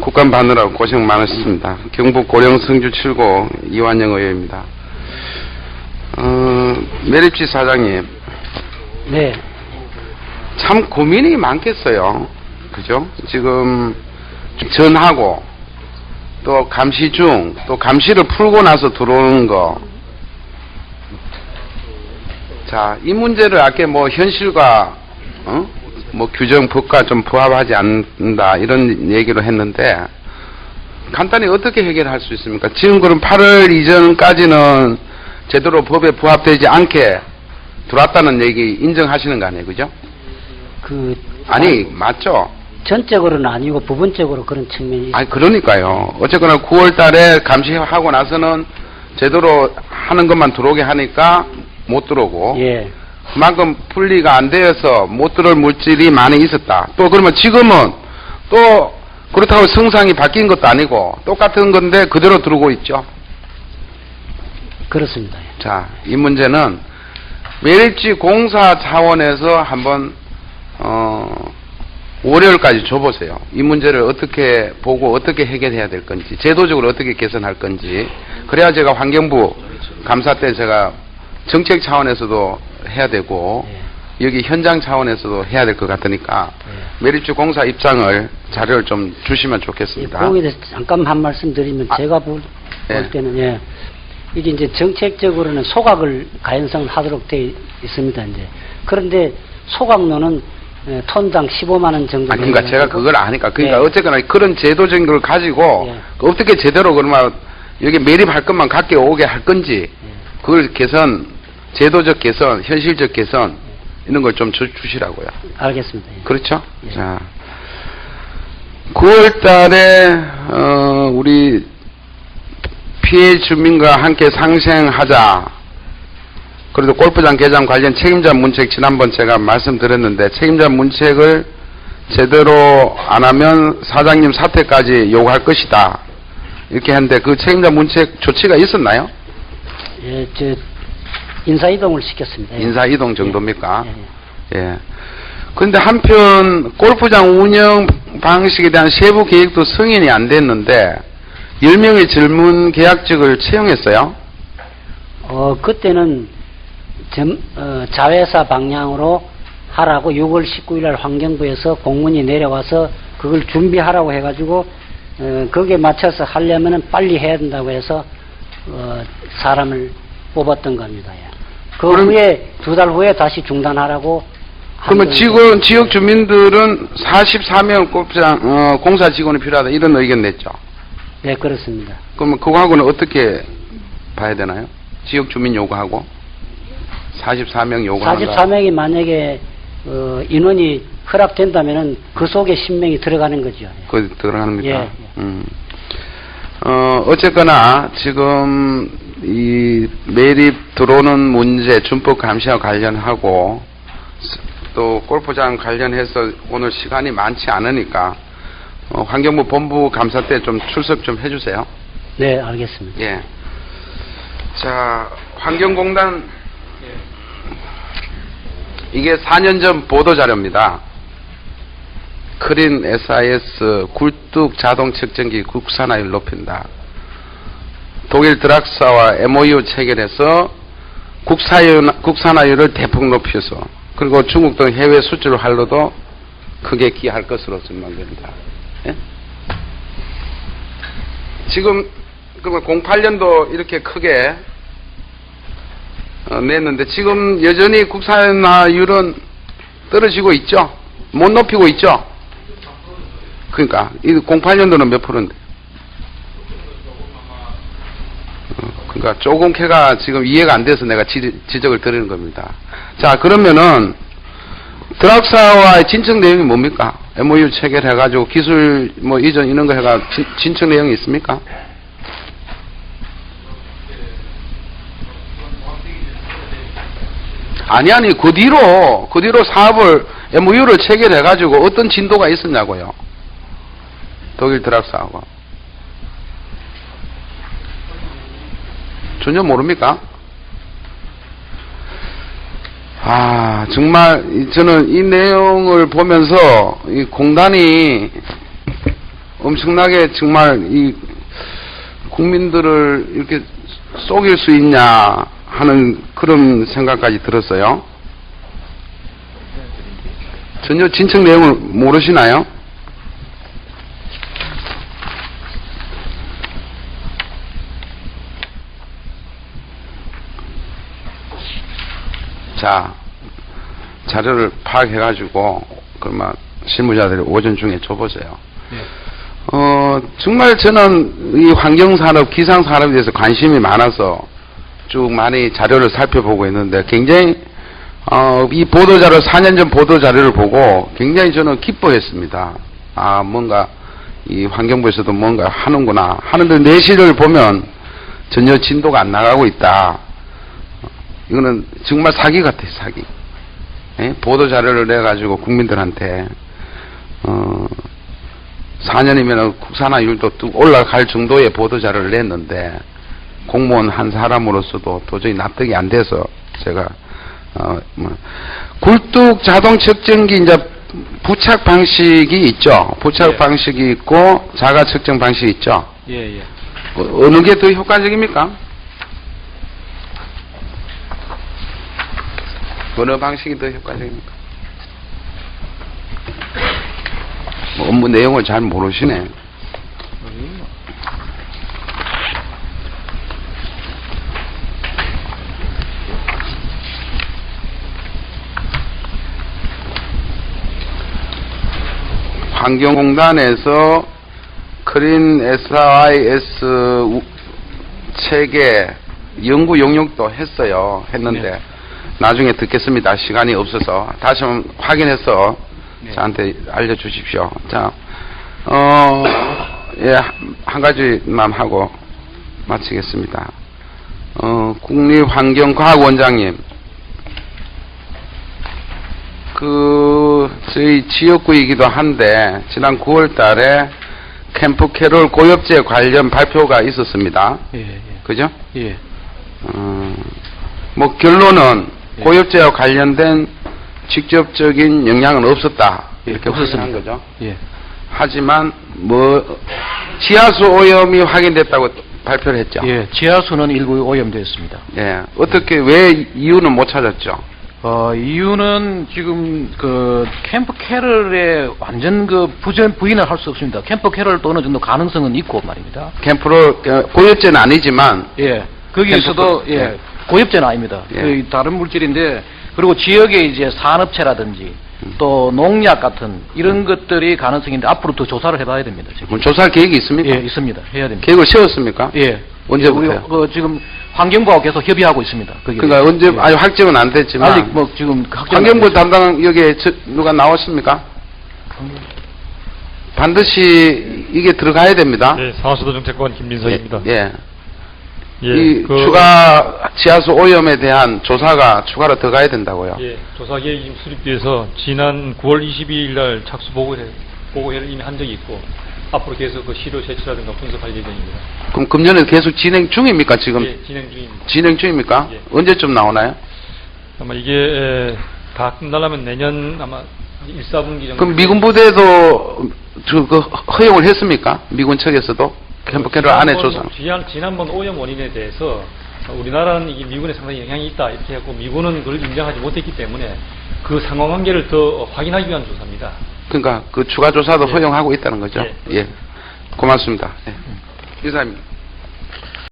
국감 받느라고 고생 많으셨습니다. 경북 고령 성주 7고 이완영 의원입니다. 어, 메리치 사장님, 네, 참 고민이 많겠어요. 그죠? 지금 전하고 또 감시 중, 또 감시를 풀고 나서 들어오는 거. 자, 이 문제를 아까 뭐 현실과 어? 뭐 규정 법과 좀 부합하지 않는다 이런 얘기를 했는데 간단히 어떻게 해결할 수 있습니까? 지금 그럼 8월 이전까지는 제대로 법에 부합되지 않게 들어왔다는 얘기 인정하시는 거 아니에요, 그죠? 그 아니 맞죠? 전적으로는 아니고 부분적으로 그런 측면이 아니 그러니까요. 어쨌거나 9월 달에 감시하고 나서는 제대로 하는 것만 들어오게 하니까 못 들어오고 예, 그만큼 분리가 안 되어서 못 들어올 물질이 많이 있었다. 또 그러면 지금은 또 그렇다고 성상이 바뀐 것도 아니고 똑같은 건데 그대로 들어오고 있죠. 그렇습니다. 예. 자, 이 문제는 매일지 공사 차원에서 한번 어 월요일까지 줘보세요. 이 문제를 어떻게 보고 어떻게 해결해야 될 건지, 제도적으로 어떻게 개선할 건지. 그래야 제가 환경부 감사 때 제가 정책 차원에서도 해야 되고 예. 여기 현장 차원에서도 해야 될 것 같으니까 예. 메리츠 공사 입장을 자료를 좀 주시면 이 좋겠습니다. 거기에 대해서 잠깐 한 말씀 드리면 아, 제가 볼, 예. 볼 때는 예, 이게 이제 정책적으로는 소각을 가연성을 하도록 되어 있습니다. 이제 그런데 소각료는 예, 톤당 15만 원 정도. 아, 그러니까 제가 그걸 아니까 그러니까 예. 어쨌거나 그런 제도적인 걸 가지고 예. 어떻게 제대로 그러면 여기 매립할 것만 갖게 오게 할 건지 예. 그걸 개선 제도적 개선 현실적 개선 이런 걸 좀 주시라고요. 알겠습니다. 예. 그렇죠? 예. 자 9월 달에 어, 우리 피해 주민과 함께 상생하자. 그래도 골프장 개장 관련 책임자 문책 지난번 제가 말씀드렸는데 책임자 문책을 제대로 안 하면 사장님 사퇴까지 요구할 것이다. 이렇게 했는데 그 책임자 문책 조치가 있었나요? 예, 저 인사 이동을 시켰습니다. 예. 인사 이동 정도입니까? 예, 예. 예. 그런데 한편 골프장 운영 방식에 대한 세부 계획도 승인이 안 됐는데 10명의 젊은 계약직을 채용했어요. 어, 그때는 점, 어, 자회사 방향으로 하라고 6월 19일 날 환경부에서 공문이 내려와서 그걸 준비하라고 해가지고 어, 거기에 맞춰서 하려면은 빨리 해야 된다고 해서 어, 사람을 뽑았던 겁니다. 예. 그 그럼- 후에 두 달 후에 다시 중단하라고 한 그러면 거예요. 지금 지역 주민들은 44명 골프장 어, 공사 직원이 필요하다 이런 의견 냈죠. 네 그렇습니다. 그러면 그거하고는 어떻게 봐야 되나요? 지역 주민 요구하고 44명 요구하는 44명이 만약에 어, 인원이 허락된다면은 그 속에 10명이 들어가는 거죠. 예. 그 들어갑니까? 예, 예. 음. 어, 어쨌거나 지금 이 매립 들어오는 문제 준법 감시와 관련하고 스- 또 골프장 관련해서 오늘 시간이 많지 않으니까 어, 환경부 본부 감사 때 좀 출석 좀 해주세요. 네 알겠습니다. 예. 자, 환경공단 이게 4년 전 보도 자료입니다. 크린 SIS 굴뚝 자동 측정기 국산화율 높인다. 독일 드락사와 MOU 체결해서 국산화율을 대폭 높여서 그리고 중국 등 해외 수출 활로도 크게 기할 것으로 전망됩니다. 예? 지금 그러면 08년도 이렇게 크게 어, 냈는데 지금 여전히 국산화율은 떨어지고 있죠. 못 높이고 있죠. 그러니까 이 08년도는 몇 프로인데? 어, 그러니까 조금 캐가 지금 이해가 안 돼서 내가 지, 지적을 드리는 겁니다. 자 그러면은 드락사와의 진척 내용이 뭡니까? MOU 체결해가지고 기술 뭐 이전 이런 거 해가 진, 진척 내용이 있습니까? 아니 아니 그 뒤로 그 뒤로 사업을 MOU를 체결해가지고 어떤 진도가 있었냐고요. 독일 드락사하고 전혀 모릅니까? 아 정말 이- 저는 이 내용을 보면서 이 공단이 엄청나게 정말 이 국민들을 이렇게 속일 수 있냐 하는 그런 생각까지 들었어요. 전혀 진척 내용을 모르시나요? 자, 자료를 파악해가지고, 그러면 실무자들이 오전 중에 줘보세요. 어, 정말 저는 이 환경산업, 기상산업에 대해서 관심이 많아서 쭉 많이 자료를 살펴보고 있는데 굉장히, 어, 이 보도자료, 4년 전 보도자료를 보고 굉장히 저는 기뻐했습니다. 아, 뭔가 이 환경부에서도 뭔가 하는구나. 하는데 내실을 보면 전혀 진도가 안 나가고 있다. 이거는 정말 사기 같아요, 사기. 예? 보도 자료를 내가지고 국민들한테, 어, 4년이면 국산화율도 뚝 올라갈 정도의 보도 자료를 냈는데 공무원 한 사람으로서도 도저히 납득이 안 돼서 제가 어, 뭐, 굴뚝 자동 측정기 이제 부착 방식이 있죠. 부착 예. 방식이 있고 자가 측정 방식이 있죠. 예, 예. 어, 어느 게 더 효과적입니까? 어느 방식이 더 효과적입니까? 뭐 업무 내용을 잘 모르시네. 환경공단에서 크린 SIS 우- 체계 연구 용역도 했어요. 했는데 네. 나중에 듣겠습니다. 시간이 없어서 다시 한번 확인해서 네. 저한테 알려주십시오. 자, 어, 예, 한- 한 가지만 하고 마치겠습니다. 어, 국립환경과학원장님, 그 저희 지역구이기도 한데 지난 9월 달에 캠프 캐롤 고엽제 관련 발표가 있었습니다. 예, 예. 그죠? 예. 어, 뭐 결론은 예. 고엽제와 관련된 직접적인 영향은 없었다. 이렇게 없었습니다. 확인한 거죠. 예. 하지만 뭐 지하수 오염이 확인됐다고 발표를 했죠. 예. 지하수는 일부 오염되었습니다. 예. 어떻게 왜 이유는 못 찾았죠? 어, 이유는 지금 그 캠프 캐럴의 완전 그 부전 부인을 할 수 없습니다. 캠프 캐럴도 어느 정도 가능성은 있고 말입니다. 캠프로 어, 고엽제는 아니지만 예. 거기에서도 캠프- 예. 예. 고엽제는 아닙니다. 예. 그 다른 물질인데 그리고 지역에 이제 산업체라든지 음. 또 농약 같은 이런 것들이 가능성인데 앞으로 더 조사를 해봐야 됩니다. 지금. 뭐 조사 계획이 있습니까? 예, 있습니다. 해야 됩니다. 계획을 세웠습니까? 예. 언제부터요? 우리 그 지금 환경부하고 계속 협의하고 있습니다. 거기에 그러니까 언제 예. 아직 확정은 안 됐지만 아직 뭐 지금 확정 환경부 담당 여기에 저- 누가 나왔습니까? 반드시 이게 들어가야 됩니다. 네, 상하수도 정책관 김민석입니다. 예. 예, 이 그, 추가 지하수 오염에 대한 조사가 추가로 더 가야 된다고요. 예, 조사 계획이 지금 수립돼서 지난 9월 22일 날 착수 보고를 보고회를 이미 한 적이 있고 앞으로 계속 그 시료 제출하든가 분석할 예정입니다. 그럼 금년에 계속 진행 중입니까? 지금 예, 진행 중입니다. 진행 중입니까? 예. 언제쯤 나오나요? 아마 이게 에, 다 끝나려면 내년 아마 1, 4분기 정도. 그럼 미군 부대도 저그 허용을 했습니까? 미군 측에서도 캠프 캐롤 안에 조사. 지난, 지난번 오염 원인에 대해서 우리나라는 이게 미군에 상당히 영향이 있다 이렇게 했고 미군은 그걸 인정하지 못했기 때문에 그 상황 관계를 더 확인하기 위한 조사입니다. 그러니까 그 추가 조사도 예. 허용하고 있다는 거죠. 예. 예. 고맙습니다. 예. 이사님.